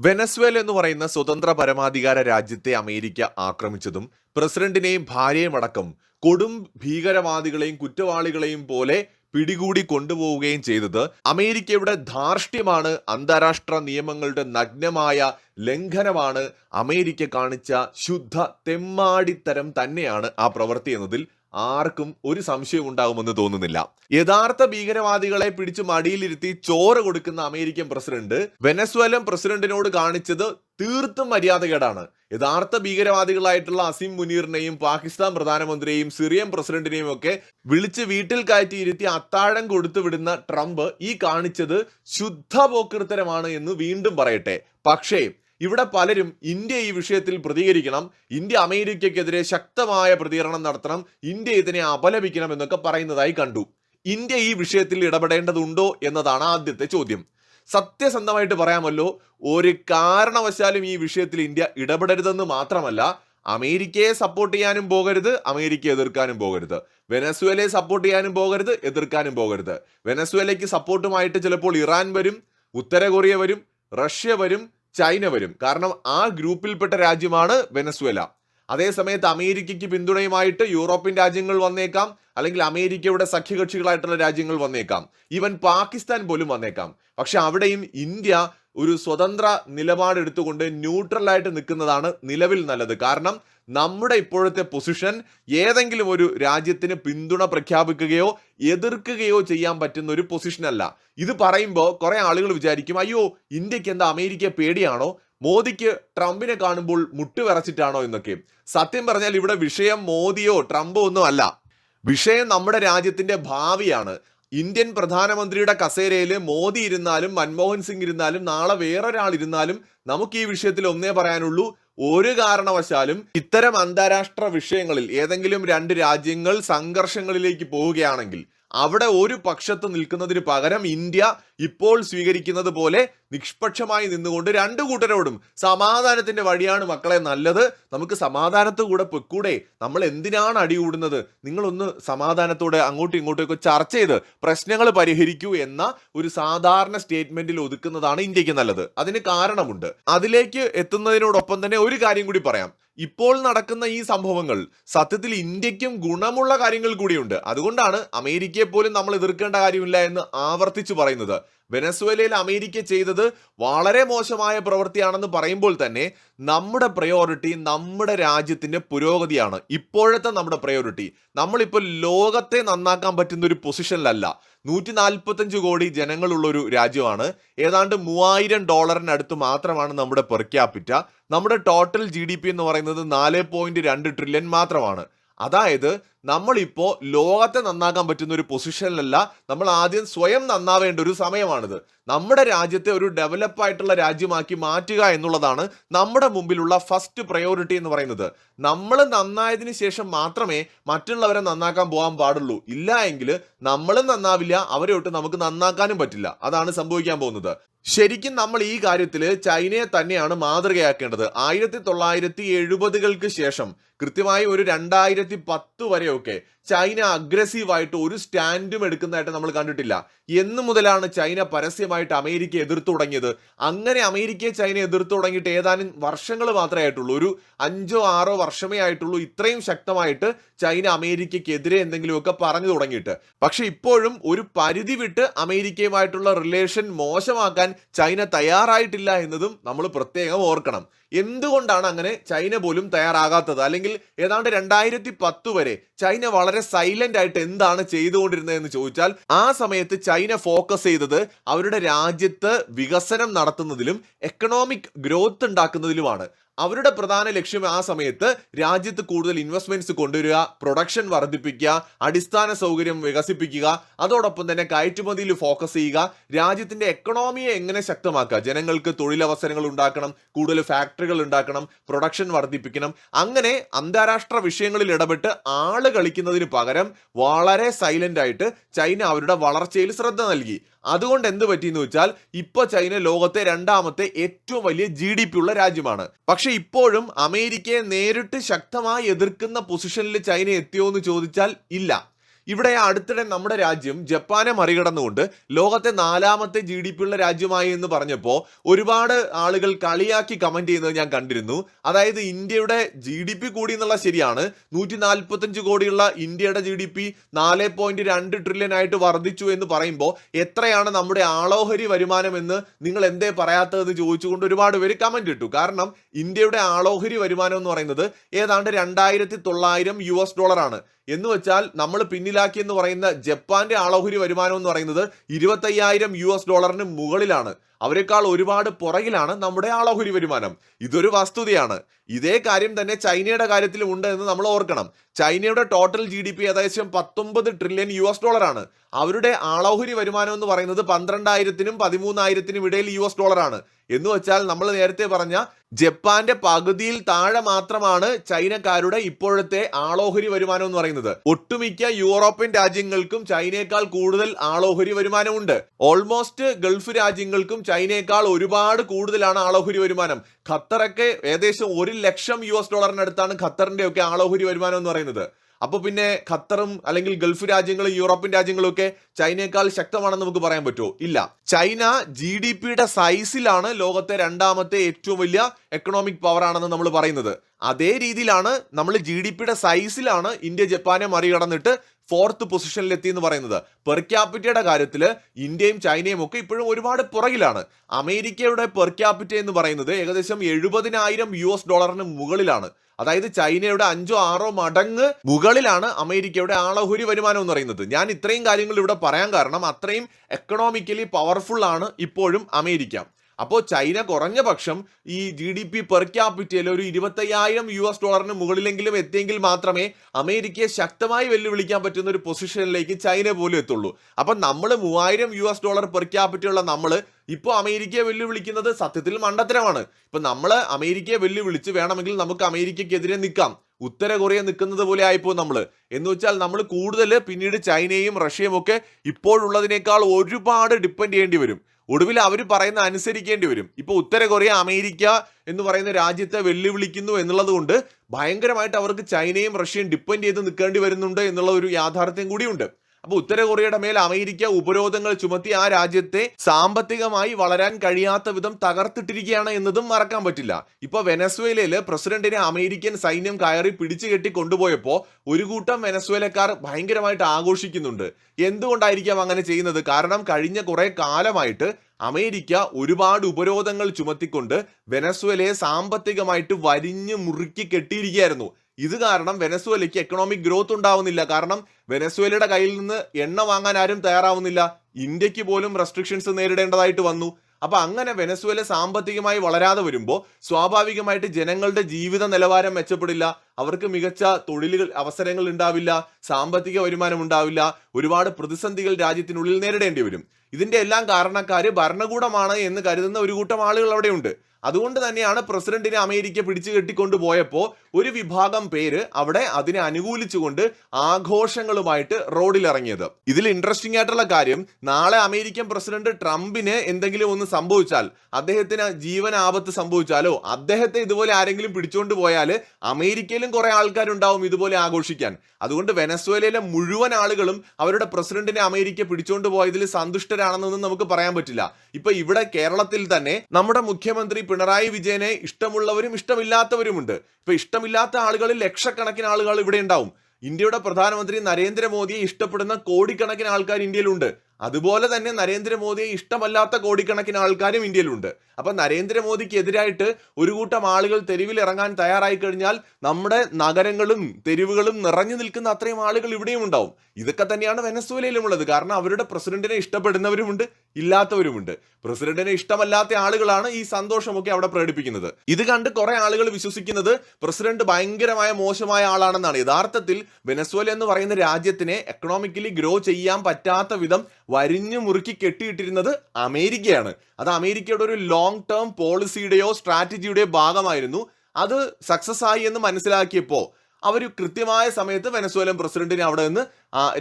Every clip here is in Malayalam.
വെനസ്വേല എന്ന് പറയുന്ന സ്വതന്ത്ര പരമാധികാര രാജ്യത്തെ അമേരിക്ക ആക്രമിച്ചതും പ്രസിഡന്റിനെയും ഭാര്യയും അടക്കം കൊടും ഭീകരവാദികളെയും കുറ്റവാളികളെയും പോലെ പിടികൂടി കൊണ്ടുപോവുകയും ചെയ്തത് അമേരിക്കയുടെ ധാർഷ്ട്യമാണ് അന്താരാഷ്ട്ര നിയമങ്ങളുടെ നഗ്നമായ ലംഘനമാണ് അമേരിക്ക കാണിച്ച ശുദ്ധ തെമ്മാടിത്തരം തന്നെയാണ് ആ പ്രവൃത്തി എന്നതിൽ ആർക്കും ഒരു സംശയം ഉണ്ടാകുമെന്ന് തോന്നുന്നില്ല. യഥാർത്ഥ ഭീകരവാദികളെ പിടിച്ചു മടിയിലിരുത്തി ചോറ് കൊടുക്കുന്ന അമേരിക്കൻ പ്രസിഡന്റ് വെനസ്വേലൻ പ്രസിഡന്റിനോട് കാണിച്ചത് തീർത്തും മര്യാദകേടാണ്. യഥാർത്ഥ ഭീകരവാദികളായിട്ടുള്ള അസിം മുനീറിനെയും പാകിസ്ഥാൻ പ്രധാനമന്ത്രിയെയും സിറിയൻ പ്രസിഡന്റിനെയും ഒക്കെ വിളിച്ച് വീട്ടിൽ കയറ്റിയിരുത്തി അത്താഴം കൊടുത്തു വിടുന്ന ട്രംപ് ഈ കാണിച്ചത് ശുദ്ധ പോക്കൃത്തരമാണ് എന്ന് വീണ്ടും പറയട്ടെ. പക്ഷേ ഇവിടെ പലരും ഇന്ത്യ ഈ വിഷയത്തിൽ പ്രതികരിക്കണം ഇന്ത്യ അമേരിക്കയ്ക്കെതിരെ ശക്തമായ പ്രതികരണം നടത്തണം ഇന്ത്യ ഇതിനെ അപലപിക്കണം എന്നൊക്കെ പറയുന്നതായി കണ്ടു. ഇന്ത്യ ഈ വിഷയത്തിൽ ഇടപെടേണ്ടതുണ്ടോ എന്നതാണ് ആദ്യത്തെ ചോദ്യം. സത്യസന്ധമായിട്ട് പറയാമല്ലോ ഒരു കാരണവശാലും ഈ വിഷയത്തിൽ ഇന്ത്യ ഇടപെടരുതെന്ന് മാത്രമല്ല അമേരിക്കയെ സപ്പോർട്ട് ചെയ്യാനും പോകരുത് അമേരിക്ക എതിർക്കാനും പോകരുത്. വെനസ്വേലയെ സപ്പോർട്ട് ചെയ്യാനും പോകരുത് എതിർക്കാനും പോകരുത്. വെനസ്വേലയ്ക്ക് സപ്പോർട്ടുമായിട്ട് ചിലപ്പോൾ ഇറാൻ വരും ഉത്തര കൊറിയ വരും റഷ്യ വരും ചൈന വരും. കാരണം ആ ഗ്രൂപ്പിൽപ്പെട്ട രാജ്യമാണ് വെനസ്വേല. അതേ സമയത്ത് അമേരിക്കയ്ക്ക് പിന്തുണയുമായിട്ട് യൂറോപ്യൻ രാജ്യങ്ങൾ വന്നേക്കാം അല്ലെങ്കിൽ അമേരിക്കയുടെ സഖ്യകക്ഷികളായിട്ടുള്ള രാജ്യങ്ങൾ വന്നേക്കാം. ഈവൻ പാകിസ്ഥാൻ പോലും വന്നേക്കാം. പക്ഷെ അവിടെയും ഇന്ത്യ ഒരു സ്വതന്ത്ര നിലപാടെടുത്തുകൊണ്ട് ന്യൂട്രലായിട്ട് നിൽക്കുന്നതാണ് നിലവിൽ നല്ലത്. കാരണം നമ്മുടെ ഇപ്പോഴത്തെ പൊസിഷൻ ഏതെങ്കിലും ഒരു രാജ്യത്തിന് പിന്തുണ പ്രഖ്യാപിക്കുകയോ എതിർക്കുകയോ ചെയ്യാൻ പറ്റുന്ന ഒരു പൊസിഷനല്ല ഇത് പറയുമ്പോൾ കുറെ ആളുകൾ വിചാരിക്കും അയ്യോ ഇന്ത്യയ്ക്ക് എന്താ അമേരിക്ക പേടിയാണോ? മോദിക്ക് ട്രംപിനെ കാണുമ്പോൾ മുട്ടുവിറച്ചിട്ടാണോ എന്നൊക്കെ. സത്യം പറഞ്ഞാൽ ഇവിടെ വിഷയം മോദിയോ ട്രംപോ ഒന്നും അല്ല. വിഷയം നമ്മുടെ രാജ്യത്തിന്റെ ഭാവിയാണ്. ഇന്ത്യൻ പ്രധാനമന്ത്രിയുടെ കസേരയിൽ മോദി ഇരുന്നാലും മൻമോഹൻ സിംഗ് ഇരുന്നാലും നാളെ വേറൊരാൾ ഇരുന്നാലും നമുക്ക് ഈ വിഷയത്തിൽ ഒന്നേ പറയാനുള്ളൂ. ഒരു കാരണവശാലും ഇത്തരം അന്താരാഷ്ട്ര വിഷയങ്ങളിൽ ഏതെങ്കിലും രണ്ട് രാജ്യങ്ങൾ സംഘർഷങ്ങളിലേക്ക് പോവുകയാണെങ്കിൽ അവിടെ ഒരു പക്ഷത്ത് നിൽക്കുന്നതിന് പകരം ഇന്ത്യ ഇപ്പോൾ സ്വീകരിക്കുന്നത് പോലെ നിഷ്പക്ഷമായി നിന്നുകൊണ്ട് രണ്ടു കൂട്ടരോടും സമാധാനത്തിന്റെ വഴിയാണ് മക്കളെ നല്ലത്. നമുക്ക് സമാധാനത്തോടെ കൂടെ പൊക്കൂടെ നമ്മൾ എന്തിനാണ് അടികൂടുന്നത് നിങ്ങളൊന്ന് സമാധാനത്തോടെ അങ്ങോട്ടും ഇങ്ങോട്ടും ഒക്കെ ചർച്ച ചെയ്ത് പ്രശ്നങ്ങൾ പരിഹരിക്കൂ എന്ന ഒരു സാധാരണ സ്റ്റേറ്റ്മെന്റിൽ ഒതുക്കുന്നതാണ് ഇന്ത്യയ്ക്ക് നല്ലത്. അതിന് കാരണമുണ്ട്. അതിലേക്ക് എത്തുന്നതിനോടൊപ്പം തന്നെ ഒരു കാര്യം കൂടി പറയാം. ഇപ്പോൾ നടക്കുന്ന ഈ സംഭവങ്ങൾ സത്യത്തിൽ ഇന്ത്യക്കും ഗുണമുള്ള കാര്യങ്ങൾ കൂടിയുണ്ട്. അതുകൊണ്ടാണ് അമേരിക്കയെ പോലും നമ്മൾ എതിർക്കേണ്ട കാര്യമില്ല എന്ന് ആവർത്തിച്ചു പറയുന്നത്. വെനസ്വേലയിൽ അമേരിക്ക ചെയ്തത് വളരെ മോശമായ പ്രവൃത്തിയാണെന്ന് പറയുമ്പോൾ തന്നെ നമ്മുടെ പ്രയോറിറ്റി നമ്മുടെ രാജ്യത്തിന്റെ പുരോഗതിയാണ്. ഇപ്പോഴത്തെ നമ്മുടെ പ്രയോറിറ്റി നമ്മളിപ്പോൾ ലോകത്തെ നന്നാക്കാൻ പറ്റുന്ന ഒരു പൊസിഷനിലല്ല നൂറ്റി നാൽപ്പത്തഞ്ച് കോടി ജനങ്ങളുള്ള ഒരു രാജ്യമാണ്. ഏതാണ്ട് മൂവായിരം ഡോളറിനടുത്ത് മാത്രമാണ് നമ്മുടെ പെർ ക്യാപിറ്റ നമ്മുടെ ടോട്ടൽ ജി ഡി പി എന്ന് പറയുന്നത് നാല് പോയിന്റ് രണ്ട് ട്രില്യൺ മാത്രമാണ്. അതായത് നമ്മളിപ്പോ ലോകത്തെ നന്നാക്കാൻ പറ്റുന്ന ഒരു പൊസിഷനിലല്ല നമ്മൾ ആദ്യം സ്വയം നന്നാവേണ്ട ഒരു സമയമാണിത്. നമ്മുടെ രാജ്യത്തെ ഒരു ഡെവലപ്പായിട്ടുള്ള രാജ്യമാക്കി മാറ്റുക എന്നുള്ളതാണ് നമ്മുടെ മുമ്പിലുള്ള ഫസ്റ്റ് പ്രയോറിറ്റി എന്ന് പറയുന്നത്. നമ്മൾ നന്നായതിന് ശേഷം മാത്രമേ മറ്റുള്ളവരെ നന്നാക്കാൻ പോകാൻ പാടുള്ളൂ. ഇല്ല എങ്കിൽ നമ്മളും നന്നാവില്ല അവരെ ഒട്ട് നമുക്ക് നന്നാക്കാനും പറ്റില്ല. അതാണ് സംഭവിക്കാൻ പോകുന്നത്. ശരിക്കും നമ്മൾ ഈ കാര്യത്തിൽ ചൈനയെ തന്നെയാണ് മാതൃകയാക്കേണ്ടത്. ആയിരത്തി തൊള്ളായിരത്തി എഴുപതുകൾക്ക് ശേഷം കൃത്യമായി ഒരു രണ്ടായിരത്തി പത്ത് വരെയൊക്കെ ചൈന അഗ്രസീവായിട്ട് ഒരു സ്റ്റാൻഡും എടുക്കുന്നതായിട്ട് നമ്മൾ കണ്ടിട്ടില്ല. എന്ന് മുതലാണ് ചൈന പരസ്യമായിട്ട് അമേരിക്ക എതിർത്തു തുടങ്ങിയത്. അങ്ങനെ അമേരിക്കയെ ചൈന എതിർത്തു തുടങ്ങിയിട്ട് ഏതാനും വർഷങ്ങൾ മാത്രമേ ആയിട്ടുള്ളൂ. ഒരു അഞ്ചോ ആറോ വർഷമേ ആയിട്ടുള്ളൂ ഇത്രയും ശക്തമായിട്ട് ചൈന അമേരിക്കയ്ക്കെതിരെ എന്തെങ്കിലുമൊക്കെ പറഞ്ഞു തുടങ്ങിയിട്ട്. പക്ഷെ ഇപ്പോഴും ഒരു പരിധി വിട്ട് അമേരിക്കയുമായിട്ടുള്ള റിലേഷൻ മോശമാക്കാൻ ചൈന തയ്യാറായിട്ടില്ല എന്നതും നമ്മൾ പ്രത്യേകം ഓർക്കണം. എന്തുകൊണ്ടാണ് അങ്ങനെ ചൈന പോലും തയ്യാറാകാത്തത്? അല്ലെങ്കിൽ ഏതാണ്ട് രണ്ടായിരത്തി പത്ത് വരെ ചൈന വളരെ സൈലന്റ് ആയിട്ട് എന്താണ് ചെയ്തുകൊണ്ടിരുന്നത് എന്ന് ചോദിച്ചാൽ ആ സമയത്ത് ചൈന ഫോക്കസ് ചെയ്തത് അവരുടെ രാജ്യത്ത് വികസനം നടത്തുന്നതിലും എക്കണോമിക് ഗ്രോത്ത് ഉണ്ടാക്കുന്നതിലുമാണ്. അവരുടെ പ്രധാന ലക്ഷ്യം ആ സമയത്ത് രാജ്യത്ത് കൂടുതൽ ഇൻവെസ്റ്റ്മെന്റ്സ് കൊണ്ടുവരിക പ്രൊഡക്ഷൻ വർദ്ധിപ്പിക്കുക അടിസ്ഥാന സൗകര്യം വികസിപ്പിക്കുക അതോടൊപ്പം തന്നെ കയറ്റുമതിയിൽ ഫോക്കസ് ചെയ്യുക രാജ്യത്തിന്റെ എക്കണോമിയെ എങ്ങനെ ശക്തമാക്കുക. ജനങ്ങൾക്ക് തൊഴിലവസരങ്ങൾ ഉണ്ടാക്കണം കൂടുതൽ ഫാക്ടറികൾ ഉണ്ടാക്കണം പ്രൊഡക്ഷൻ വർദ്ധിപ്പിക്കണം. അങ്ങനെ അന്താരാഷ്ട്ര വിഷയങ്ങളിൽ ഇടപെട്ട് ആൾ കളിക്കുന്നതിന് പകരം വളരെ സൈലന്റ് ആയിട്ട് ചൈന അവരുടെ വളർച്ചയിൽ ശ്രദ്ധ നൽകി. അതുകൊണ്ട് എന്ത് പറ്റിയെന്ന് വെച്ചാൽ ഇപ്പൊ ചൈന ലോകത്തെ രണ്ടാമത്തെ ഏറ്റവും വലിയ ജി ഡി പി ഉള്ള രാജ്യമാണ്. പക്ഷെ ഇപ്പോഴും അമേരിക്കയെ നേരിട്ട് ശക്തമായി എതിർക്കുന്ന പൊസിഷനിൽ ചൈന എത്തിയോ എന്ന് ചോദിച്ചാൽ ഇല്ല. ഇവിടെ അടുത്തിടെ നമ്മുടെ രാജ്യം ജപ്പാനെ മറികടന്നുകൊണ്ട് ലോകത്തെ നാലാമത്തെ ജി ഡി പി ഉള്ള രാജ്യമായി എന്ന് പറഞ്ഞപ്പോൾ ഒരുപാട് ആളുകൾ കളിയാക്കി കമന്റ് ചെയ്യുന്നത് ഞാൻ കണ്ടിരുന്നു. അതായത് ഇന്ത്യയുടെ ജി ഡി പി കൂടി എന്നുള്ള ശരിയാണ്. നൂറ്റി നാൽപ്പത്തഞ്ച് കോടിയുള്ള ഇന്ത്യയുടെ ജി ഡി പി നാല് പോയിന്റ് രണ്ട് ട്രില്യൺ ആയിട്ട് വർദ്ധിച്ചു എന്ന് പറയുമ്പോൾ എത്രയാണ് നമ്മുടെ ആളോഹരി വരുമാനം എന്ന് നിങ്ങൾ എന്തേ പറയാത്തതെന്ന് ചോദിച്ചുകൊണ്ട് ഒരുപാട് പേര് കമന്റ് ഇട്ടു. കാരണം ഇന്ത്യയുടെ ആളോഹരി വരുമാനം എന്ന് പറയുന്നത് ഏതാണ്ട് രണ്ടായിരത്തി തൊള്ളായിരം യു എസ് ഡോളർ ആണ്. എന്ന് വെച്ചാൽ നമ്മൾ പിന്നിലാക്കി എന്ന് പറയുന്ന ജപ്പാന്റെ ആളോഹരി വരുമാനം എന്ന് പറയുന്നത് ഇരുപത്തയ്യായിരം യു എസ് ഡോളറിന് മുകളിലാണ്. അവരെക്കാൾ ഒരുപാട് പുറകിലാണ് നമ്മുടെ ആളോഹരി വരുമാനം. ഇതൊരു വസ്തുതയാണ്. ഇതേ കാര്യം തന്നെ ചൈനയുടെ കാര്യത്തിലും ഉണ്ട് എന്ന് നമ്മൾ ഓർക്കണം. ചൈനയുടെ ടോട്ടൽ ജി ഡി പി ഏകദേശം പത്തൊമ്പത് ട്രില്യൺ യു എസ് ഡോളറാണ്. അവരുടെ ആളോഹരി വരുമാനം എന്ന് പറയുന്നത് പന്ത്രണ്ടായിരത്തിനും പതിമൂന്നായിരത്തിനും ഇടയിൽ യു എസ് ഡോളറാണ്. എന്ന് വെച്ചാൽ നമ്മൾ നേരത്തെ പറഞ്ഞ ജപ്പാന്റെ പകുതിയിൽ താഴെ മാത്രമാണ് ചൈനക്കാരുടെ ഇപ്പോഴത്തെ ആളോഹരി വരുമാനം എന്ന് പറയുന്നത്. ഒട്ടുമിക്ക യൂറോപ്യൻ രാജ്യങ്ങൾക്കും ചൈനയേക്കാൾ കൂടുതൽ ആളോഹരി വരുമാനമുണ്ട്. ഓൾമോസ്റ്റ് ഗൾഫ് രാജ്യങ്ങൾക്കും ചൈനയേക്കാൾ ഒരുപാട് കൂടുതലാണ് ആളോഹരി വരുമാനം. ഖത്തറൊക്കെ ഏകദേശം ഒരു ലക്ഷം യു എസ് ഡോളറിനടുത്താണ് ഖത്തറിന്റെ ഒക്കെ ആളോഹരി വരുമാനം എന്ന് പറയുന്നത്. അപ്പൊ പിന്നെ ഖത്തറും അല്ലെങ്കിൽ ഗൾഫ് രാജ്യങ്ങളും യൂറോപ്യൻ രാജ്യങ്ങളും ഒക്കെ ചൈനയേക്കാൾ ശക്തമാണെന്ന് നമുക്ക് പറയാൻ പറ്റുമോ? ഇല്ല. ചൈന ജി ഡി പിയുടെ സൈസിലാണ് ലോകത്തെ രണ്ടാമത്തെ ഏറ്റവും വലിയ എക്കണോമിക് പവർ ആണെന്ന് നമ്മൾ പറയുന്നത്. അതേ രീതിയിലാണ് നമ്മൾ ജി ഡി പിയുടെ സൈസിലാണ് ഇന്ത്യ ജപ്പാനെ മറികടന്നിട്ട് ഫോർത്ത് പൊസിഷനിലെത്തി എന്ന് പറയുന്നത്. പെർ ക്യാപിറ്റയുടെ കാര്യത്തിൽ ഇന്ത്യയും ചൈനയും ഒക്കെ ഇപ്പോഴും ഒരുപാട് പുറകിലാണ്. അമേരിക്കയുടെ പെർ ക്യാപിറ്റ എന്ന് പറയുന്നത് ഏകദേശം എഴുപതിനായിരം യു എസ് ഡോളറിന് മുകളിലാണ്. അതായത് ചൈനയുടെ അഞ്ചോ ആറോ മടങ്ങ് മുകളിലാണ് അമേരിക്കയുടെ ആളഹുരി വരുമാനം എന്ന് പറയുന്നത്. ഞാൻ ഇത്രയും കാര്യങ്ങൾ ഇവിടെ പറയാൻ കാരണം അത്രയും എക്കണോമിക്കലി പവർഫുൾ ആണ് ഇപ്പോഴും അമേരിക്ക. അപ്പോൾ ചൈന കുറഞ്ഞ പക്ഷം ഈ ജി ഡി പി പെർ ക്യാപിറ്റയിൽ ഒരു ഇരുപത്തയ്യായിരം യു എസ് ഡോളറിന് മുകളിലെങ്കിലും എത്തിയെങ്കിൽ മാത്രമേ അമേരിക്കയെ ശക്തമായി വെല്ലുവിളിക്കാൻ പറ്റുന്ന ഒരു പൊസിഷനിലേക്ക് ചൈന പോലും എത്തുള്ളൂ. അപ്പം നമ്മൾ മൂവായിരം യു എസ് ഡോളർ പെർ ക്യാപിറ്റയുള്ള നമ്മൾ ഇപ്പോൾ അമേരിക്കയെ വെല്ലുവിളിക്കുന്നത് സത്യത്തിൽ മണ്ടത്തരമാണ്. ഇപ്പം നമ്മൾ അമേരിക്കയെ വെല്ലുവിളിച്ച് വേണമെങ്കിൽ നമുക്ക് അമേരിക്കയ്ക്കെതിരെ നിൽക്കാം. ഉത്തര കൊറിയ നിൽക്കുന്നത് പോലെ ആയിപ്പോ നമ്മൾ എന്ന് വെച്ചാൽ നമ്മൾ കൂടുതൽ പിന്നീട് ചൈനയും റഷ്യയും ഒക്കെ ഇപ്പോഴുള്ളതിനേക്കാൾ ഒരുപാട് ഡിപ്പെൻഡ് ചെയ്യേണ്ടി വരും. ഒടുവിൽ അവർ പറയുന്ന അനുസരിക്കേണ്ടി വരും. ഇപ്പോൾ ഉത്തര കൊറിയ അമേരിക്ക എന്ന് പറയുന്ന രാജ്യത്തെ വെല്ലുവിളിക്കുന്നു എന്നുള്ളത് കൊണ്ട് ഭയങ്കരമായിട്ട് അവർക്ക് ചൈനയും റഷ്യയും ഡിപ്പെൻഡ് ചെയ്ത് നിൽക്കേണ്ടി വരുന്നുണ്ട് എന്നുള്ള ഒരു യാഥാർത്ഥ്യം കൂടിയുണ്ട്. അപ്പൊ ഉത്തര കൊറിയയുടെ മേൽ അമേരിക്ക ഉപരോധങ്ങൾ ചുമത്തി ആ രാജ്യത്തെ സാമ്പത്തികമായി വളരാൻ കഴിയാത്ത വിധം തകർത്തിട്ടിരിക്കുകയാണ് എന്നതും മറക്കാൻ പറ്റില്ല. ഇപ്പൊ വെനസ്വേലയിൽ പ്രസിഡന്റിനെ അമേരിക്കൻ സൈന്യം കയറി പിടിച്ചു കെട്ടി കൊണ്ടുപോയപ്പോ ഒരു കൂട്ടം വെനസ്വേലക്കാർ ഭയങ്കരമായിട്ട് ആഘോഷിക്കുന്നുണ്ട്. എന്തുകൊണ്ടായിരിക്കാം അങ്ങനെ ചെയ്യുന്നത്? കാരണം കഴിഞ്ഞ കുറെ കാലമായിട്ട് അമേരിക്ക ഒരുപാട് ഉപരോധങ്ങൾ ചുമത്തിക്കൊണ്ട് വെനസ്വേലയെ സാമ്പത്തികമായിട്ട് വരിഞ്ഞു മുറുക്കി കെട്ടിയിരിക്കുകയായിരുന്നു. ഇത് കാരണം വെനസ്വേലയ്ക്ക് എക്കണോമിക് ഗ്രോത്ത് ഉണ്ടാവുന്നില്ല. കാരണം വെനസ്വേലയുടെ കയ്യിൽ നിന്ന് എണ്ണ വാങ്ങാൻ ആരും തയ്യാറാവുന്നില്ല. ഇന്ത്യയ്ക്ക് പോലും റെസ്ട്രിക്ഷൻസ് നേരിടേണ്ടതായിട്ട് വന്നു. അപ്പൊ അങ്ങനെ വെനസ്വേല സാമ്പത്തികമായി വളരാതെ വരുമ്പോൾ സ്വാഭാവികമായിട്ട് ജനങ്ങളുടെ ജീവിത നിലവാരം മെച്ചപ്പെടില്ല. അവർക്ക് മികച്ച തൊഴിലുകൾ അവസരങ്ങൾ ഉണ്ടാവില്ല. സാമ്പത്തിക വരുമാനം ഉണ്ടാവില്ല. ഒരുപാട് പ്രതിസന്ധികൾ രാജ്യത്തിനുള്ളിൽ നേരിടേണ്ടി വരും. ഇതിന്റെ എല്ലാം കാരണക്കാര് ഭരണകൂടമാണ് എന്ന് കരുതുന്ന ഒരു കൂട്ടം ആളുകൾ അവിടെയുണ്ട്. അതുകൊണ്ട് തന്നെയാണ് പ്രസിഡന്റിനെ അമേരിക്ക പിടിച്ചു കെട്ടിക്കൊണ്ടുപോയപ്പോൾ ഒരു വിഭാഗം പേര് അവിടെ അതിനെ അനുകൂലിച്ചുകൊണ്ട് ആഘോഷങ്ങളുമായിട്ട് റോഡിലിറങ്ങിയത്. ഇതിൽ ഇൻട്രസ്റ്റിംഗ് ആയിട്ടുള്ള കാര്യം നാളെ അമേരിക്കൻ പ്രസിഡന്റ് ട്രംപിന് എന്തെങ്കിലും ഒന്ന് സംഭവിച്ചാൽ അദ്ദേഹത്തിന് ജീവൻ ആപത്ത് സംഭവിച്ചാലോ അദ്ദേഹത്തെ ഇതുപോലെ ആരെങ്കിലും പിടിച്ചുകൊണ്ട് പോയാൽ അമേരിക്കയിലും കുറെ ആൾക്കാരുണ്ടാവും ഇതുപോലെ ആഘോഷിക്കാൻ. അതുകൊണ്ട് വെനസ്വേലയിലെ മുഴുവൻ ആളുകളും അവരുടെ പ്രസിഡന്റിനെ അമേരിക്ക പിടിച്ചുകൊണ്ട് പോയതിൽ സന്തുഷ്ടരാണെന്നൊന്നും നമുക്ക് പറയാൻ പറ്റില്ല. ഇപ്പൊ ഇവിടെ കേരളത്തിൽ തന്നെ നമ്മുടെ മുഖ്യമന്ത്രി പിണറായി വിജയനെ ഇഷ്ടമുള്ളവരും ഇഷ്ടമില്ലാത്തവരുമുണ്ട്. ഇപ്പൊ ഇഷ്ടമില്ലാത്ത ആളുകളിൽ ലക്ഷക്കണക്കിന് ആളുകൾ ഇവിടെ ഉണ്ടാവും. ഇന്ത്യയുടെ പ്രധാനമന്ത്രി നരേന്ദ്രമോദിയെ ഇഷ്ടപ്പെടുന്ന കോടിക്കണക്കിന് ആൾക്കാർ ഇന്ത്യയിലുണ്ട്. അതുപോലെ തന്നെ നരേന്ദ്രമോദിയെ ഇഷ്ടമല്ലാത്ത കോടിക്കണക്കിന് ആൾക്കാരും ഇന്ത്യയിലുണ്ട്. അപ്പൊ നരേന്ദ്രമോദിക്കെതിരായിട്ട് ഒരു കൂട്ടം ആളുകൾ തെരുവിൽ ഇറങ്ങാൻ തയ്യാറായി കഴിഞ്ഞാൽ നമ്മുടെ നഗരങ്ങളും തെരുവുകളും നിറഞ്ഞു നിൽക്കുന്ന അത്രയും ആളുകൾ ഇവിടെയും ഉണ്ടാവും. ഇതൊക്കെ തന്നെയാണ് വെനസ്വേലയിലും ഉള്ളത് കാരണം അവരുടെ പ്രസിഡന്റിനെ ഇഷ്ടപ്പെടുന്നവരുമുണ്ട്. ഇല്ലാത്തവരുമുണ്ട്. പ്രസിഡന്റിനെ ഇഷ്ടമല്ലാത്ത ആളുകളാണ് ഈ സന്തോഷമൊക്കെ അവിടെ പ്രകടിപ്പിക്കുന്നത്. ഇത് കണ്ട് കുറെ ആളുകൾ വിശ്വസിക്കുന്നത് പ്രസിഡന്റ് ഭയങ്കരമായ മോശമായ ആളാണെന്നാണ്. യഥാർത്ഥത്തിൽ വെനസ്വേല എന്ന് പറയുന്ന രാജ്യത്തിനെ എക്കണോമിക്കലി ഗ്രോ ചെയ്യാൻ പറ്റാത്ത വിധം വരിഞ്ഞു മുറുക്കി കെട്ടിയിട്ടിരുന്നത് അമേരിക്കയാണ്. അത് അമേരിക്കയുടെ ഒരു ലോങ് ടേം പോളിസിയുടെയോ സ്ട്രാറ്റജിയുടെയോ ഭാഗമായിരുന്നു. അത് സക്സസ് ആയി എന്ന് മനസ്സിലാക്കിയപ്പോൾ അവർ കൃത്യമായ സമയത്ത് വെനസ്വേലൻ പ്രസിഡന്റിനെ അവിടെ നിന്ന്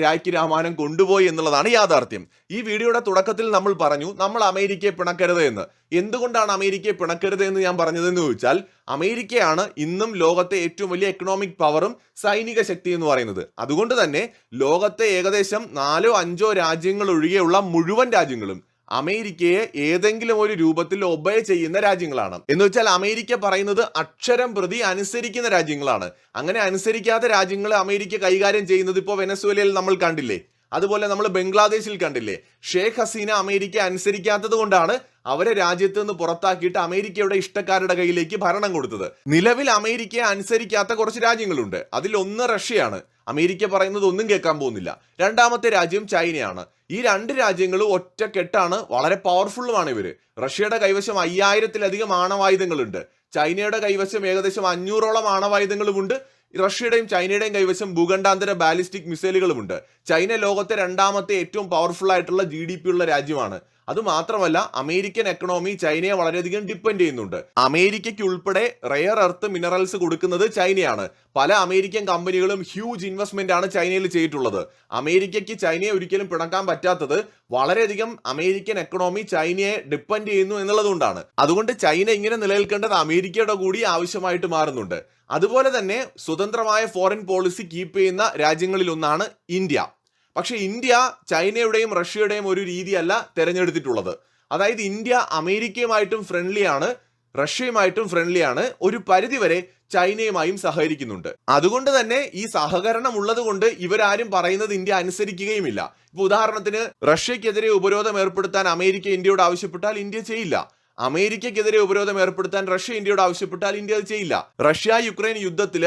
രാഖി രാമാനം കൊണ്ടുപോയി എന്നുള്ളതാണ് യാഥാർത്ഥ്യം. ഈ വീഡിയോയുടെ തുടക്കത്തിൽ നമ്മൾ പറഞ്ഞു നമ്മൾ അമേരിക്കയെ പിണക്കരുത് എന്ന്. എന്തുകൊണ്ടാണ് അമേരിക്കയെ പിണക്കരുത് എന്ന് ഞാൻ പറഞ്ഞതെന്ന് ചോദിച്ചാൽ അമേരിക്കയാണ് ഇന്നും ലോകത്തെ ഏറ്റവും വലിയ എക്കണോമിക് പവറും സൈനിക ശക്തി എന്ന് പറയുന്നത്. അതുകൊണ്ട് തന്നെ ലോകത്തെ ഏകദേശം നാലോ അഞ്ചോ രാജ്യങ്ങൾ ഒഴികെയുള്ള മുഴുവൻ രാജ്യങ്ങളും അമേരിക്കയെ ഏതെങ്കിലും ഒരു രൂപത്തിൽ ഒബേ ചെയ്യുന്ന രാജ്യങ്ങളാണ്. എന്ന് വെച്ചാൽ അമേരിക്ക പറയുന്നത് അക്ഷരം പ്രതി അനുസരിക്കുന്ന രാജ്യങ്ങളാണ്. അങ്ങനെ അനുസരിക്കാത്ത രാജ്യങ്ങൾ അമേരിക്ക കൈകാര്യം ചെയ്യുന്നത് ഇപ്പോൾ വെനസ്വേലയിൽ നമ്മൾ കണ്ടില്ലേ? അതുപോലെ നമ്മൾ ബംഗ്ലാദേശിൽ കണ്ടില്ലേ? ഷേഖ് ഹസീന അമേരിക്ക അനുസരിക്കാത്തത് കൊണ്ടാണ് അവരെ രാജ്യത്ത് നിന്ന് പുറത്താക്കിയിട്ട് അമേരിക്കയുടെ ഇഷ്ടക്കാരുടെ കയ്യിലേക്ക് ഭരണം കൊടുത്തത്. നിലവിൽ അമേരിക്കയെ അനുസരിക്കാത്ത കുറച്ച് രാജ്യങ്ങളുണ്ട്. അതിൽ ഒന്ന് റഷ്യയാണ്. അമേരിക്ക പറയുന്നത് ഒന്നും കേൾക്കാൻ പോകുന്നില്ല. രണ്ടാമത്തെ രാജ്യം ചൈനയാണ്. ഈ രണ്ട് രാജ്യങ്ങളും ഒറ്റക്കെട്ടാണ് വളരെ പവർഫുള്ളുമാണ് ഇവർ റഷ്യയുടെ കൈവശം അയ്യായിരത്തിലധികം ആണവായുധങ്ങളുണ്ട്. ചൈനയുടെ കൈവശം ഏകദേശം അഞ്ഞൂറോളം ആണവായുധങ്ങളുമുണ്ട്. റഷ്യയുടെയും ചൈനയുടെയും കൈവശം ഭൂഖണ്ഡാന്തര ബാലിസ്റ്റിക് മിസൈലുകളുമുണ്ട്. ചൈന ലോകത്തെ രണ്ടാമത്തെ ഏറ്റവും പവർഫുൾ ആയിട്ടുള്ള ജി ഉള്ള രാജ്യമാണ്. അത് മാത്രമല്ല അമേരിക്കൻ എക്കണോമി ചൈനയെ വളരെയധികം ഡിപ്പെൻഡ് ചെയ്യുന്നുണ്ട്. അമേരിക്കയ്ക്ക് ഉൾപ്പെടെ റെയർ എർത്ത് മിനറൽസ് കൊടുക്കുന്നത് ചൈനയാണ്. പല അമേരിക്കൻ കമ്പനികളും ഹ്യൂജ് ഇൻവെസ്റ്റ്മെന്റ് ആണ് ചൈനയിൽ ചെയ്തിട്ടുള്ളത്. അമേരിക്കയ്ക്ക് ചൈനയെ ഒരിക്കലും പിണക്കാൻ പറ്റാത്തത് വളരെയധികം അമേരിക്കൻ എക്കണോമി ചൈനയെ ഡിപ്പെൻഡ് ചെയ്യുന്നു എന്നുള്ളതുകൊണ്ടാണ്. അതുകൊണ്ട് ചൈന ഇങ്ങനെ നിലനിൽക്കേണ്ടത് അമേരിക്കയുടെ കൂടി ആവശ്യമായിട്ട് മാറുന്നുണ്ട്. അതുപോലെ തന്നെ സ്വതന്ത്രമായ ഫോറിൻ പോളിസി കീപ്പ് ചെയ്യുന്ന രാജ്യങ്ങളിൽ ഒന്നാണ് ഇന്ത്യ. പക്ഷെ ഇന്ത്യ ചൈനയുടെയും റഷ്യയുടെയും ഒരു രീതിയല്ല തിരഞ്ഞെടുത്തിട്ടുള്ളത്. അതായത് ഇന്ത്യ അമേരിക്കയുമായിട്ടും ഫ്രണ്ട്ലിയാണ് റഷ്യയുമായിട്ടും ഫ്രണ്ട്ലിയാണ് ഒരു പരിധിവരെ ചൈനയുമായും സഹകരിക്കുന്നുണ്ട്. അതുകൊണ്ട് തന്നെ ഈ സഹകരണം ഉള്ളത് കൊണ്ട് ഇവരാരും പറയുന്നത് ഇന്ത്യ അനുസരിക്കുകയുമില്ല. ഇപ്പൊ ഉദാഹരണത്തിന് റഷ്യക്കെതിരെ ഉപരോധം ഏർപ്പെടുത്താൻ അമേരിക്ക ഇന്ത്യയോട് ആവശ്യപ്പെട്ടാൽ ഇന്ത്യ ചെയ്യില്ല. അമേരിക്കക്കെതിരെ ഉപരോധം ഏർപ്പെടുത്താൻ റഷ്യ ഇന്ത്യയോട് ആവശ്യപ്പെട്ടാൽ ഇന്ത്യ അത് ചെയ്യില്ല. റഷ്യ യുക്രൈൻ യുദ്ധത്തിൽ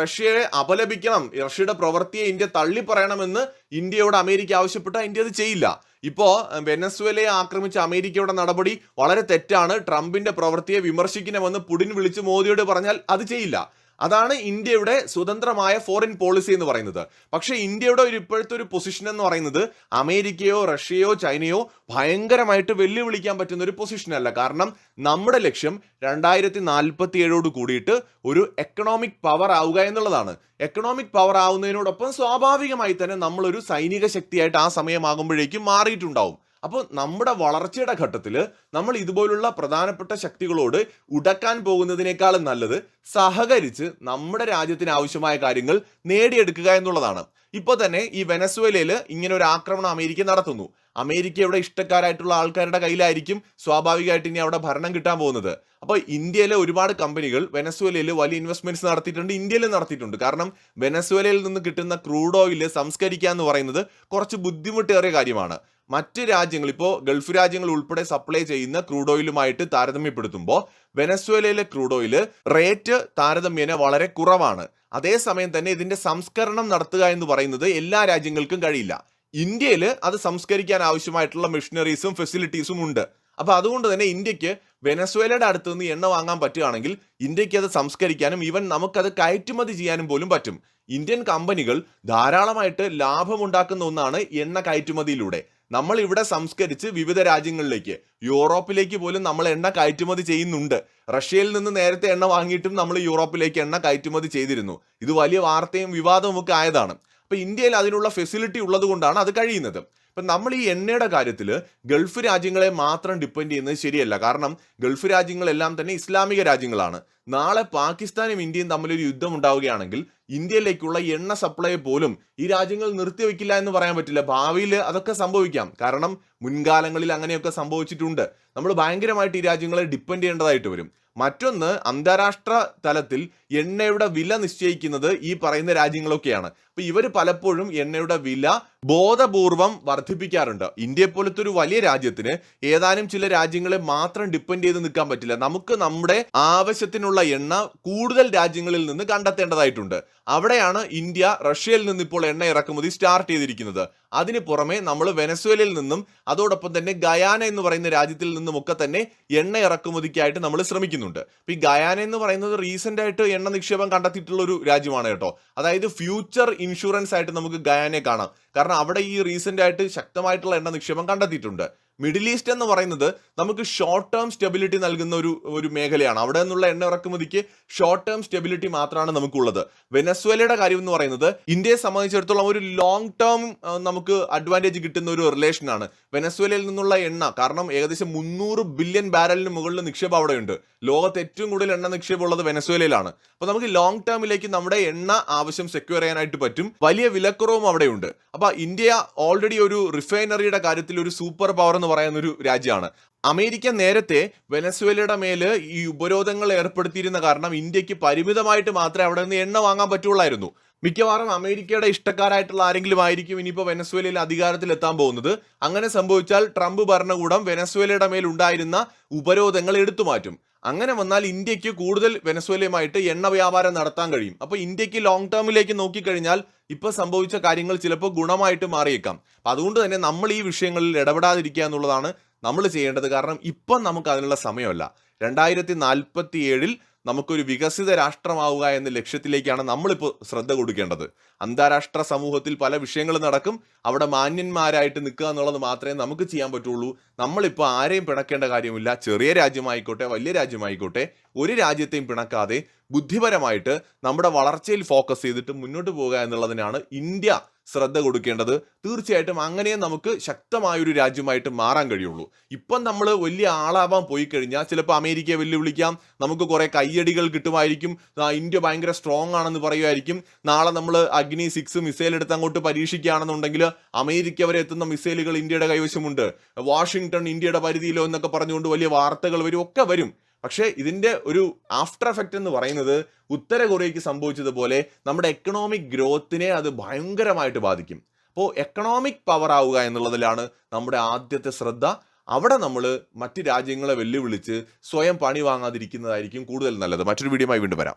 റഷ്യയെ അപലപിക്കണം. റഷ്യയുടെ പ്രവൃത്തിയെ ഇന്ത്യ തള്ളി പറയണമെന്ന് ഇന്ത്യയോട് അമേരിക്ക ആവശ്യപ്പെട്ടാൽ ഇന്ത്യ അത് ചെയ്യില്ല. ഇപ്പോ വെനസ്വേലയെ ആക്രമിച്ച അമേരിക്കയുടെ നടപടി വളരെ തെറ്റാണ്. ട്രംപിന്റെ പ്രവൃത്തിയെ വിമർശിക്കണമെന്ന് പുടിൻ വിളിച്ച് മോദിയോട് പറഞ്ഞാൽ അത് ചെയ്യില്ല. അതാണ് ഇന്ത്യയുടെ സ്വതന്ത്രമായ ഫോറിൻ പോളിസി എന്ന് പറയുന്നത്. പക്ഷേ ഇന്ത്യയുടെ ഒരു ഇപ്പോഴത്തെ ഒരു പൊസിഷൻ എന്ന് പറയുന്നത് അമേരിക്കയോ റഷ്യയോ ചൈനയോ ഭയങ്കരമായിട്ട് വെല്ലുവിളിക്കാൻ പറ്റുന്ന ഒരു പൊസിഷൻ അല്ല. കാരണം നമ്മുടെ ലക്ഷ്യം രണ്ടായിരത്തി നാൽപ്പത്തി ഏഴോട് കൂടിയിട്ട് ഒരു എക്കണോമിക് പവർ ആവുക എന്നുള്ളതാണ്. എക്കണോമിക് പവർ ആവുന്നതിനോടൊപ്പം സ്വാഭാവികമായി തന്നെ നമ്മളൊരു സൈനിക ശക്തിയായിട്ട് ആ സമയമാകുമ്പോഴേക്കും മാറിയിട്ടുണ്ടാവും. അപ്പോൾ നമ്മുടെ വളർച്ചയുടെ ഘട്ടത്തിൽ നമ്മൾ ഇതുപോലുള്ള പ്രധാനപ്പെട്ട ശക്തികളോട് ഉടക്കാൻ പോകുന്നതിനേക്കാളും നല്ലത് സഹകരിച്ച് നമ്മുടെ രാജ്യത്തിന് ആവശ്യമായ കാര്യങ്ങൾ നേടിയെടുക്കുക എന്നുള്ളതാണ്. ഇപ്പോൾ തന്നെ ഈ വെനസ്വേലയിൽ ഇങ്ങനെ ഒരു ആക്രമണം അമേരിക്ക നടത്തുന്നു. അമേരിക്കയുടെ ഇഷ്ടക്കാരായിട്ടുള്ള ആൾക്കാരുടെ കയ്യിലായിരിക്കും സ്വാഭാവികമായിട്ട് ഇനി അവിടെ ഭരണം കിട്ടാൻ പോകുന്നത്. അപ്പോൾ ഇന്ത്യയിലെ ഒരുപാട് കമ്പനികൾ വെനസ്വേലയിൽ വലിയ ഇൻവെസ്റ്റ്മെന്റ്സ് നടത്തിയിട്ടുണ്ട് ഇന്ത്യയിൽ നടത്തിയിട്ടുണ്ട്. കാരണം വെനസ്വേലയിൽ നിന്ന് കിട്ടുന്ന ക്രൂഡ് ഓയിൽ സംസ്കരിക്കുക എന്ന് പറയുന്നത് കുറച്ച് ബുദ്ധിമുട്ടേറിയ കാര്യമാണ്. മറ്റ് രാജ്യങ്ങൾ ഇപ്പോൾ ഗൾഫ് രാജ്യങ്ങൾ ഉൾപ്പെടെ സപ്ലൈ ചെയ്യുന്ന ക്രൂഡ് ഓയിലുമായിട്ട് താരതമ്യപ്പെടുത്തുമ്പോൾ വെനസ്വേലയിലെ ക്രൂഡ് ഓയിൽ റേറ്റ് താരതമ്യേന വളരെ കുറവാണ്. അതേസമയം തന്നെ ഇതിന്റെ സംസ്കരണം നടത്തുക എന്ന് പറയുന്നത് എല്ലാ രാജ്യങ്ങൾക്കും കഴിയില്ല. ഇന്ത്യയിൽ അത് സംസ്കരിക്കാൻ ആവശ്യമായിട്ടുള്ള മെഷീനറീസും ഫെസിലിറ്റീസും ഉണ്ട്. അപ്പോൾ അതുകൊണ്ട് തന്നെ ഇന്ത്യയ്ക്ക് വെനസ്വേലയുടെ അടുത്ത് നിന്ന് എണ്ണ വാങ്ങാൻ പറ്റുകയാണെങ്കിൽ ഇന്ത്യയ്ക്ക് അത് സംസ്കരിക്കാനും ഈവൻ നമുക്കത് കയറ്റുമതി ചെയ്യാനും പോലും പറ്റും. ഇന്ത്യൻ കമ്പനികൾ ധാരാളമായിട്ട് ലാഭമുണ്ടാക്കുന്ന ഒന്നാണ് എണ്ണ കയറ്റുമതിയിലൂടെ. നമ്മൾ ഇവിടെ സംസ്കരിച്ച് വിവിധ രാജ്യങ്ങളിലേക്ക് യൂറോപ്പിലേക്ക് പോലും നമ്മൾ എണ്ണ കയറ്റുമതി ചെയ്യുന്നുണ്ട്. റഷ്യയിൽ നിന്ന് നേരത്തെ എണ്ണ വാങ്ങിയിട്ടും നമ്മൾ യൂറോപ്പിലേക്ക് എണ്ണ കയറ്റുമതി ചെയ്തിരുന്നു. ഇത് വലിയ വാർത്തയും വിവാദവും ഒക്കെ ആയതാണ്. അപ്പോൾ ഇന്ത്യയിൽ അതിനുള്ള ഫെസിലിറ്റി ഉള്ളത് കൊണ്ടാണ് അത് കഴിയുന്നത്. ഇപ്പം നമ്മൾ ഈ എണ്ണയുടെ കാര്യത്തിൽ ഗൾഫ് രാജ്യങ്ങളെ മാത്രം ഡിപ്പെൻഡ് ചെയ്യുന്നത് ശരിയല്ല. കാരണം ഗൾഫ് രാജ്യങ്ങളെല്ലാം തന്നെ ഇസ്ലാമിക രാജ്യങ്ങളാണ്. നാളെ പാകിസ്ഥാനും ഇന്ത്യയും തമ്മിലൊരു യുദ്ധം ഉണ്ടാവുകയാണെങ്കിൽ ഇന്ത്യയിലേക്കുള്ള എണ്ണ സപ്ലൈ പോലും ഈ രാജ്യങ്ങൾ നിർത്തിവെക്കില്ല എന്ന് പറയാൻ പറ്റില്ല. ഭാവിയിൽ അതൊക്കെ സംഭവിക്കാം. കാരണം മുൻകാലങ്ങളിൽ അങ്ങനെയൊക്കെ സംഭവിച്ചിട്ടുണ്ട്. നമ്മൾ ഭയങ്കരമായിട്ട് ഈ രാജ്യങ്ങളെ ഡിപ്പെൻഡ് ചെയ്യേണ്ടതായിട്ട് വരും. മറ്റൊന്ന് അന്താരാഷ്ട്ര തലത്തിൽ എണ്ണയുടെ വില നിശ്ചയിക്കുന്നത് ഈ പറയുന്ന രാജ്യങ്ങളൊക്കെയാണ്. അപ്പൊ ഇവർ പലപ്പോഴും എണ്ണയുടെ വില ബോധപൂർവം വർദ്ധിപ്പിക്കാറുണ്ട്. ഇന്ത്യയെ പോലത്തെ ഒരു വലിയ രാജ്യത്തിന് ഏതാനും ചില രാജ്യങ്ങളെ മാത്രം ഡിപ്പെൻഡ് ചെയ്ത് നിൽക്കാൻ പറ്റില്ല. നമുക്ക് നമ്മുടെ ആവശ്യത്തിനുള്ള എണ്ണ കൂടുതൽ രാജ്യങ്ങളിൽ നിന്ന് കണ്ടെത്തേണ്ടതായിട്ടുണ്ട്. അവിടെയാണ് ഇന്ത്യ റഷ്യയിൽ നിന്ന് ഇപ്പോൾ എണ്ണ ഇറക്കുമതി സ്റ്റാർട്ട് ചെയ്തിരിക്കുന്നത്. അതിന് പുറമെ നമ്മൾ വെനസ്വേലയിൽ നിന്നും അതോടൊപ്പം തന്നെ ഗയാന എന്ന് പറയുന്ന രാജ്യത്തിൽ നിന്നും ഒക്കെ തന്നെ എണ്ണ ഇറക്കുമതിക്കായിട്ട് നമ്മൾ ശ്രമിക്കുന്നുണ്ട്. അപ്പൊ ഈ ഗയാന എന്ന് പറയുന്നത് റീസെന്റ് ആയിട്ട് എണ്ണ നിക്ഷേപം കണ്ടെത്തിയിട്ടുള്ള ഒരു രാജ്യമാണ് കേട്ടോ. അതായത് ഫ്യൂച്ചർ ഇൻഷുറൻസ് ആയിട്ട് നമുക്ക് ഗയാനെ കാണാം. കാരണം അവിടെ ഈ റീസെന്റ് ആയിട്ട് ശക്തമായിട്ടുള്ള എണ്ണ നിക്ഷേപം കണ്ടെത്തിയിട്ടുണ്ട്. മിഡിൽ ഈസ്റ്റ് എന്ന് പറയുന്നത് നമുക്ക് ഷോർട്ട് ടേം സ്റ്റെബിലിറ്റി നൽകുന്ന ഒരു ഒരു മേഖലയാണ്. അവിടെ നിന്നുള്ള എണ്ണ ഇറക്കുമതിക്ക് ഷോർട്ട് ടേം സ്റ്റെബിലിറ്റി മാത്രമാണ് നമുക്കുള്ളത്. വെനസ്വേലയുടെ കാര്യം എന്ന് പറയുന്നത് ഇന്ത്യയെ സംബന്ധിച്ചിടത്തോളം ഒരു ലോങ് ടേം നമുക്ക് അഡ്വാന്റേജ് കിട്ടുന്ന ഒരു റിലേഷനാണ് വെനസ്വേലയിൽ നിന്നുള്ള എണ്ണ കാരണം ഏകദേശം മുന്നൂറ് ബില്യൺ ബാരലിന് മുകളിൽ നിക്ഷേപം അവിടെയുണ്ട്. ലോകത്ത് ഏറ്റവും കൂടുതൽ എണ്ണ നിക്ഷേപം ഉള്ളത് വെനസ്വേലയിലാണ്. അപ്പോൾ നമുക്ക് ലോങ് ടേമിലേക്ക് നമ്മുടെ എണ്ണ ആവശ്യം സെക്യൂർ ചെയ്യാനായിട്ട് പറ്റും. വലിയ വിലക്കുറവും അവിടെയുണ്ട്. അപ്പോൾ ഇന്ത്യ ഓൾറെഡി ഒരു റിഫൈനറിയുടെ കാര്യത്തിൽ ഒരു സൂപ്പർ പവർ എന്ന് പറയുന്ന ഒരു രാജ്യമാണ്. അമേരിക്ക നേരത്തെ വെനസ്വേലയുടെ മേൽ ഈ ഉപരോധങ്ങൾ ഏർപ്പെടുത്തിയിരുന്ന കാരണം ഇന്ത്യയ്ക്ക് പരിമിതമായിട്ട് മാത്രമേ അവിടെ നിന്ന് എണ്ണ വാങ്ങാൻ പറ്റുള്ളായിരുന്നു. മിക്കവാറും അമേരിക്കയുടെ ഇഷ്ടക്കാരായിട്ടുള്ള ആരെങ്കിലും ആയിരിക്കും ഇനിയിപ്പോൾ വെനസ്വേലയിൽ അധികാരത്തിൽ എത്താൻ പോകുന്നത്. അങ്ങനെ സംഭവിച്ചാൽ ട്രംപ് ഭരണകൂടം വെനസ്വേലയുടെ മേൽ ഉണ്ടായിരുന്ന ഉപരോധങ്ങൾ എടുത്തു മാറ്റും. അങ്ങനെ വന്നാൽ ഇന്ത്യയ്ക്ക് കൂടുതൽ വെനസ്വേലയുമായിട്ട് എണ്ണ വ്യാപാരം നടത്താൻ കഴിയും. അപ്പോൾ ഇന്ത്യയ്ക്ക് ലോങ് ടേമിലേക്ക് നോക്കിക്കഴിഞ്ഞാൽ ഇപ്പോൾ സംഭവിച്ച കാര്യങ്ങൾ ചിലപ്പോൾ ഗുണമായിട്ട് മാറിയേക്കാം. അപ്പൊ അതുകൊണ്ട് തന്നെ നമ്മൾ ഈ വിഷയങ്ങളിൽ ഇടപെടാതിരിക്കുക എന്നുള്ളതാണ് നമ്മൾ ചെയ്യേണ്ടത്. കാരണം ഇപ്പം നമുക്ക് അതിനുള്ള സമയമല്ല. രണ്ടായിരത്തി നാൽപ്പത്തി ഏഴിൽ നമുക്കൊരു വികസിത രാഷ്ട്രമാവുക എന്ന ലക്ഷ്യത്തിലേക്കാണ് നമ്മളിപ്പോൾ ശ്രദ്ധ കൊടുക്കേണ്ടത്. അന്താരാഷ്ട്ര സമൂഹത്തിൽ പല വിഷയങ്ങളും നടക്കും. അവിടെ മാന്യന്മാരായിട്ട് നിൽക്കുക എന്നുള്ളത് മാത്രമേ നമുക്ക് ചെയ്യാൻ പറ്റുള്ളൂ. നമ്മളിപ്പോൾ ആരെയും പിണക്കേണ്ട കാര്യമില്ല. ചെറിയ രാജ്യമായിക്കോട്ടെ വലിയ രാജ്യമായിക്കോട്ടെ ഒരു രാജ്യത്തെയും പിണക്കാതെ ബുദ്ധിപരമായിട്ട് നമ്മുടെ വളർച്ചയിൽ ഫോക്കസ് ചെയ്തിട്ട് മുന്നോട്ട് പോവുക എന്നുള്ളതിനാണ് ഇന്ത്യ ശ്രദ്ധ കൊടുക്കേണ്ടത് തീർച്ചയായിട്ടും അങ്ങനെ നമുക്ക് ശക്തമായൊരു രാജ്യമായിട്ട് മാറാൻ കഴിയുള്ളൂ. ഇപ്പം നമ്മൾ വലിയ ആളാവാൻ പോയി കഴിഞ്ഞാൽ ചിലപ്പോൾ അമേരിക്കയെ വെല്ലുവിളിക്കാം നമുക്ക് കുറേ കയ്യടികൾ കിട്ടുമായിരിക്കും ഇന്ത്യ ഭയങ്കര സ്ട്രോങ് ആണെന്ന് പറയുമായിരിക്കും നാളെ നമ്മൾ അഗ്നി സിക്സ് മിസൈൽ എടുത്ത് അങ്ങോട്ട് പരീക്ഷിക്കുകയാണെന്നുണ്ടെങ്കിൽ അമേരിക്ക വരെ എത്തുന്ന മിസൈലുകൾ ഇന്ത്യയുടെ കൈവശമുണ്ട്. വാഷിങ്ടൺ ഇന്ത്യയുടെ പരിധിയിലോ എന്നൊക്കെ പറഞ്ഞുകൊണ്ട് വലിയ വാർത്തകൾ വരും ഒക്കെ വരും. പക്ഷേ ഇതിന്റെ ഒരു ആഫ്റ്റർ എഫക്റ്റ് എന്ന് പറയുന്നത് ഉത്തര കൊറിയയ്ക്ക് സംഭവിച്ചതുപോലെ നമ്മുടെ എക്കണോമിക് ഗ്രോത്തിനെ അത് ഭയങ്കരമായിട്ട് ബാധിക്കും. അപ്പോൾ എക്കണോമിക് പവർ ആവുക എന്നുള്ളതിലാണ് നമ്മുടെ ആദ്യത്തെ ശ്രദ്ധ. അവിടെ നമ്മൾ മറ്റ് രാജ്യങ്ങളെ വെല്ലുവിളിച്ച് സ്വയം പണി വാങ്ങാതിരിക്കുന്നതായിരിക്കും കൂടുതൽ നല്ലത്. മറ്റൊരു വീഡിയോയുമായി വീണ്ടും വരാം.